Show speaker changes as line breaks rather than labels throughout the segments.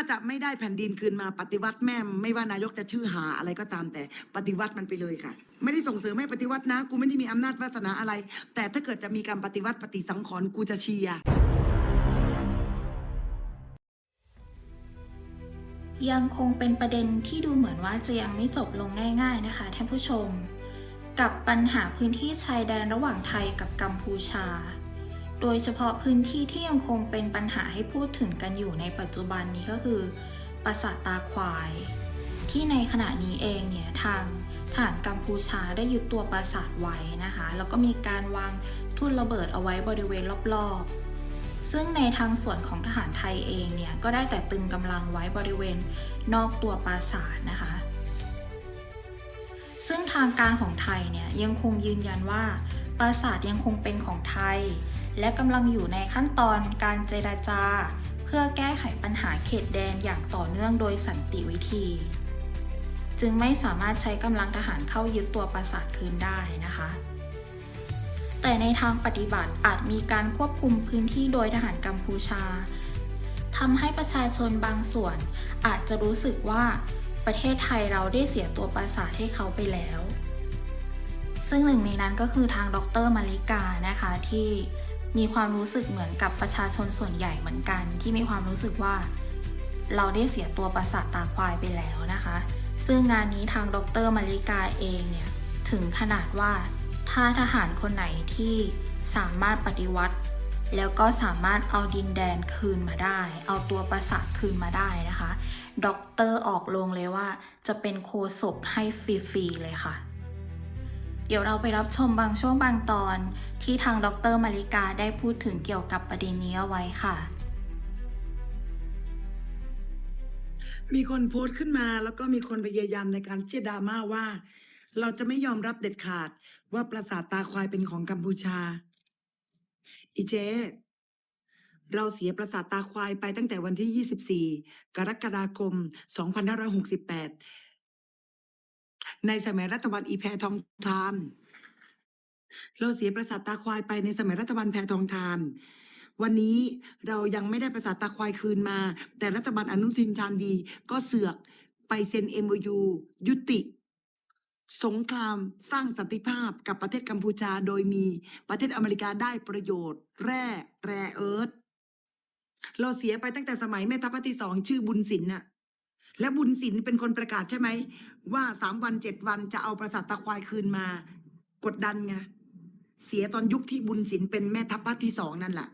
าจะไม่ได้แผ่นดินคืนมาปฏิวัติแม่ไม่ว่านายกจะชื่อหาอะไรก็ตามแต่ปฏิวัติมันไปเลยค่ะ ไม่ได้ส่งเสริมให้ปฏิวัตินะ กูไม่ได้มีอำนาจวาสนาอะไร แต่ถ้าเกิดจะมีการปฏิวัติปฏิสังขรณ์กูจะเชียร์
ยังคงเป็นประเด็นที่ดูเหมือนว่าจะยังไม่จบลงง่าย ๆนะคะท่านผู้ชม กับปัญหาพื้นที่ชายแดนระหว่างไทยกับกัมพูชา โดยเฉพาะพื้นที่ที่ยังคงเป็นปัญหาให้พูดถึงกันอยู่ในปัจจุบันนี้ก็คือปราสาทตาควาย ที่ในขณะนี้เองเนี่ยทางทหารกัมพูชาได้ยึดตัวปราสาทไว้นะคะ แล้วก็มีการวางทุ่นระเบิดเอาไว้บริเวณรอบๆ ซึ่งในทางส่วนของทหารไทยเองเนี่ยก็ได้แต่ตึงกำลังไว้บริเวณนอกตัวปราสาทนะคะ ซึ่งทางการของไทยเนี่ยยังคงยืนยันว่าปราสาทยังคงเป็นของไทย และกำลังอยู่ในขั้นตอนการเจราจา เพื่อแก้ไขปัญหาเขตแดนอย่างต่อเนื่องโดยสันติวิธี จึงไม่สามารถใช้กำลังทหารเข้ายึดตัวปราสาทคืนได้นะคะ แต่ในทางปฏิบัติอาจมีการควบคุมพื้นที่โดยทหารกัมพูชาทำให้ประชาชนบางส่วน อาจจะรู้สึกว่าประเทศไทยเราได้เสียตัวปราสาทให้เขาไปแล้ว ซึ่งหนึ่งในนั้นก็คือทางดรมาริกานะคะที่ มีความรู้สึกเหมือนกับประชาชนส่วนใหญ่เหมือนกัน ที่มีความรู้สึกว่า เราได้เสียตัวปราสาทตาควายไปแล้วนะคะ ซึ่งงานนี้ทางดรมาริกาเองเนี่ยถึงขนาดว่าถ้าทหารคนไหนที่สามารถปฏิวัติ แล้วก็สามารถเอาดินแดนคืนมาได้ เอาตัวปราสาทคืนมาได้นะคะด็อกเตอร์ออกโรงเลยว่า จะเป็นโคศกให้ฟรีๆเลยค่ะ เดี๋ยวเราไปรับชมบางช่วงบางตอน ที่ทางดรมาริกาได้พูดถึงเกี่ยวกับประเด็นนี้เอาไว้ค่ะ
มีคนโพสต์ขึ้นมาแล้วก็มีคนพยายามในการที่จดราม่าว่า เราจะไม่ยอมรับเด็ดขาดว่าปราสาทตาควายเป็นของกัมพูชา อีเจเราเสียปราสาทตาควายไปตั้งแต่วันที่ 24 กรกฎาคม 2568 ในสมัยรัฐบาลอีแพทองทาน เราเสียปราสาทตาควายไปในสมัยรัฐบาลแพทองทาน วันนี้เรายังไม่ได้ประสาทตาควายคืนมา แต่รัฐบาลอนุทินชาญวีก็เสือกไปเซ็น MOU ยุติ สงครามสร้างสันติภาพกับประเทศกัมพูชาโดยมีประเทศอเมริกาได้ประโยชน์ แร่แร่เอิร์ธเราเสียไปตั้งแต่สมัยแม่ทัพภาคที่สองชื่อบุญสินน่ะและบุญสินเป็นคนประกาศใช่ไหม ว่าสามวันเจ็ดวันจะเอาประสาทตาควายคืนมา กดดันไง เสียตอนยุคที่บุญสินเป็นแม่ทัพภาคที่สองนั่นแหละ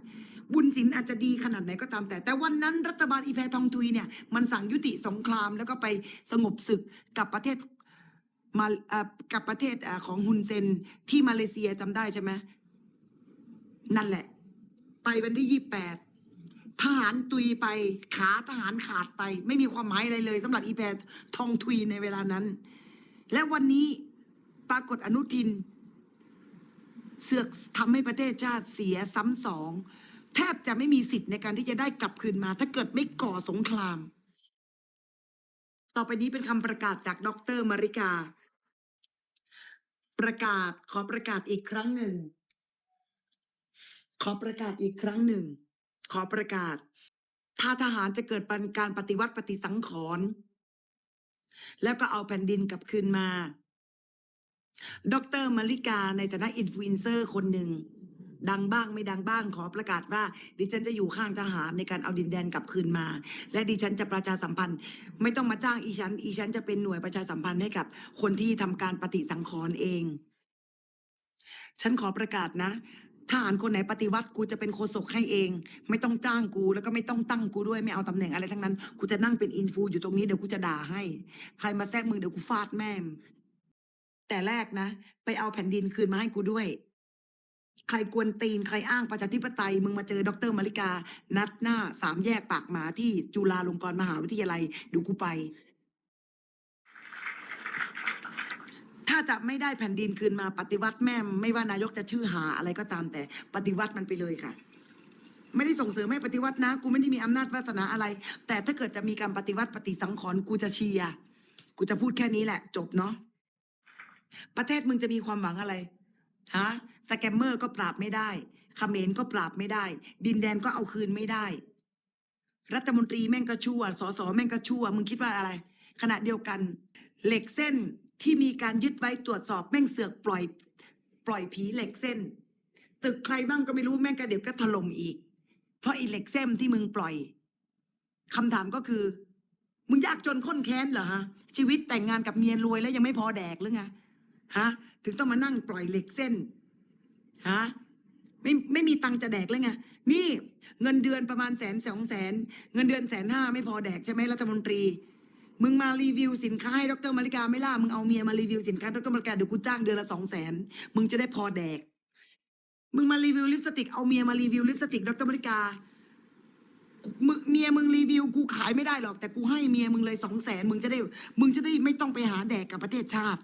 บุญสินอาจจะดีขนาดไหนก็ตามแต่ แต่วันนั้นรัฐบาลอีแพทองทุยเนี่ยมันสั่งยุติสงครามแล้วก็ไปสงบศึกกับประเทศมาเอ่อกับประเทศเอ่อของฮุนเซนที่มาเลเซียจำได้ใช่ไหมนั่นแหละ ไปวันที่ยี่แปดทหารตุยไปขาทหารขาดไป ไม่มีความหมายอะไรเลยสำหรับอีแพทองทุยในเวลานั้น และวันนี้ปรากฏอนุทิน เสือกทำให้ประเทศชาติเสียซ้ำสอง แทบจะไม่มีสิทธิ์ในการที่จะได้กลับคืนมา ถ้าเกิดไม่ก่อสงคราม ต่อไปนี้เป็นคำประกาศจากดรมาริกา ประกาศขอประกาศอีกครั้งหนึ่ง ขอประกาศอีกครั้งหนึ่ง ขอประกาศ ถ้าทหารจะเกิดปันการปฏิวัติปฏิสังขรณ์แล้วก็เอาแผ่นดินกลับคืนมา ดรมาริกาในฐานะอินฟลูเอนเซอร์คนหนึ่ง ดังบ้างไม่ดังบ้างขอประกาศว่า ดิฉันจะอยู่ข้างทหารในการเอาดินแดนกลับคืนมา และดิฉันจะประชาสัมพันธ์ ไม่ต้องมาจ้างอีฉัน อีฉันจะเป็นหน่วยประชาสัมพันธ์ให้กับ คนที่ทำการปฏิสังขรณ์เอง ฉันขอประกาศนะทหารคนไหนปฏิวัติกูจะเป็นโฆษกให้เอง ไม่ต้องจ้างกูแล้วก็ไม่ต้องตั้งกูด้วยไม่เอาตำแหน่งอะไรทั้งนั้น กูจะนั่งเป็นอินฟูอยู่ตรงนี้เดี๋ยวกูจะด่าให้ ใครมาแทรกมึงเดี๋ยวกูฟาดแม่ แต่แรกนะ ไปเอาแผ่นดินคืนมาให้กูด้วย ใครกวนตีน ใครอ้างประชาธิปไตย มึงมาเจอดรมาริกา นัดหน้าสามแยกปากหมาที่จุฬาลงกรณ์มหาวิทยาลัยดูกูไป ถ้าจะไม่ได้แผ่นดินคืนมาปฏิวัติแม่มไม่ว่านายกจะชื่อหาอะไรก็ตามแต่ ปฏิวัติมันไปเลยค่ะไม่ได้ส่งเสริมให้ปฏิวัตินะ กูไม่ได้มีอำนาจวาสนาอะไร แต่ถ้าเกิดจะมีการปฏิวัติปฏิสังขรณ์กูจะเชียร์กูจะพูดแค่นี้แหละ จบเนาะ ประเทศมึงจะมีความหวังอะไรฮะสแกมเมอร์ก็ปราบไม่ได้เขมรก็ปราบไม่ได้ ดินแดนก็เอาคืนไม่ได้ รัฐมนตรีแม่งก็ชั่วสสแม่งก็ชั่ว มึงคิดว่าอะไร ขณะเดียวกัน เหล็กเส้นที่มีการยึดไว้ตรวจสอบแม่งเสือกปล่อย ปล่อยผีเหล็กเส้น ตึกใครบ้างก็ไม่รู้แม่งก็เดี๋ยวก็ถล่มอีก เพราะอีเหล็กเส้นที่มึงปล่อยคำถามก็คือ มึงยากจนข้นแค้นเหรอฮะชีวิตแต่งงานกับเมียรวยแล้วยังไม่พอแดกหรือไง ฮะถึงต้องมานั่งปล่อยเหล็กเส้นฮะไม่ไม่มีตังค์จะแดกเลยไงนี่เงินเดือนประมาณแสนสองแสนเงินเดือนแสนห้าไม่พอแดกใช่ไหมรัฐมนตรี มึงมารีวิวสินค้าให้ดรมาริกาไม่ล่ามึงเอาเมียมารีวิวสินค้าดรมาริกาเดี๋ยวกูจ้างเดือนละสองแสนมึงจะได้พอแดก มึงมารีวิวลิปสติกเอาเมียมารีวิวลิปสติกดรมาริกามึงเมียมึงรีวิวกูขายไม่ได้หรอก แต่กูให้เมียมึงเลยสองแสนมึงจะได้ มึงจะได้ไม่ต้องไปหาแดกกับประเทศชาติ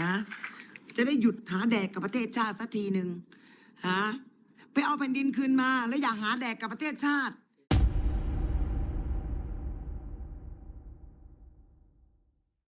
ฮะจะได้หยุดหาแดกกับประเทศชาติสักทีหนึ่งฮะไปเอาแผ่นดินคืนมา แล้วอย่าหาแดกกับประเทศชาติ